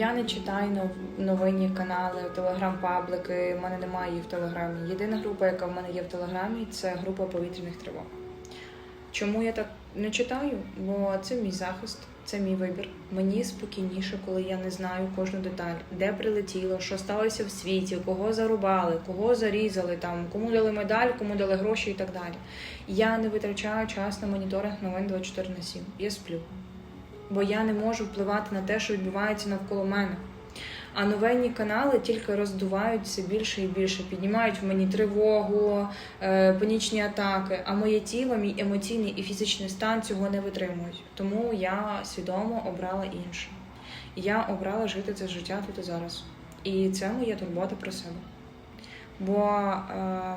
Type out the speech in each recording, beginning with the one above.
Я не читаю новинні канали, телеграм-паблики. У мене немає їх в телеграмі. Єдина група, яка в мене є в телеграмі, це група повітряних тривог. Чому я так не читаю? Бо це мій захист, це мій вибір. Мені спокійніше, коли я не знаю кожну деталь, де прилетіло, що сталося в світі, кого зарубали, кого зарізали, там кому дали медаль, кому дали гроші і так далі. Я не витрачаю час на моніторинг новин 24 на 7. Я сплю. Бо я не можу впливати на те, що відбувається навколо мене. А новинні канали тільки роздувають все більше і більше, піднімають в мені тривогу, е, панічні атаки. А моє тіло, мій емоційний і фізичний стан цього не витримують. Тому я свідомо обрала інше. Я обрала жити це життя тут і зараз. І це моя турбота про себе. Бо е,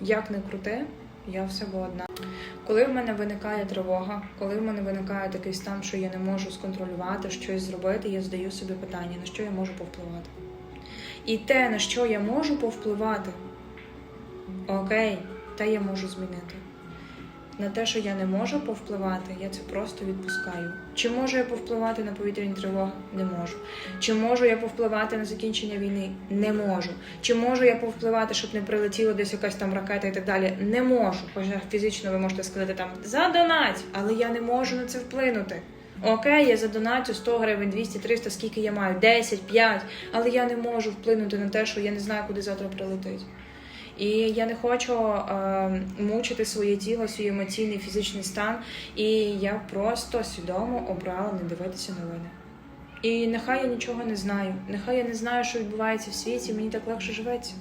як не крути, я в себе одна. Коли в мене виникає тривога, коли в мене виникає такий стан, що я не можу сконтролювати, щось зробити, я задаю собі питання, на що я можу повпливати. І те, на що я можу повпливати, окей, те я можу змінити. На те, що я не можу повпливати, я це просто відпускаю. Чи можу я повпливати на повітряні тривоги? Не можу. Чи можу я повпливати на закінчення війни? Не можу. Чи можу я повпливати, щоб не прилетіла десь якась там ракета і так далі? Не можу. Хоча фізично ви можете сказати там задонать, але я не можу на це вплинути. Окей, я задонатю 100 гривень, 200, 300, скільки я маю, 10, 5, але я не можу вплинути на те, що я не знаю, куди завтра прилетить. І я не хочу е, мучити своє тіло, свій емоційний фізичний стан. І я просто свідомо обрала не дивитися новини. І нехай я нічого не знаю, нехай я не знаю, що відбувається в світі, мені так легше живеться.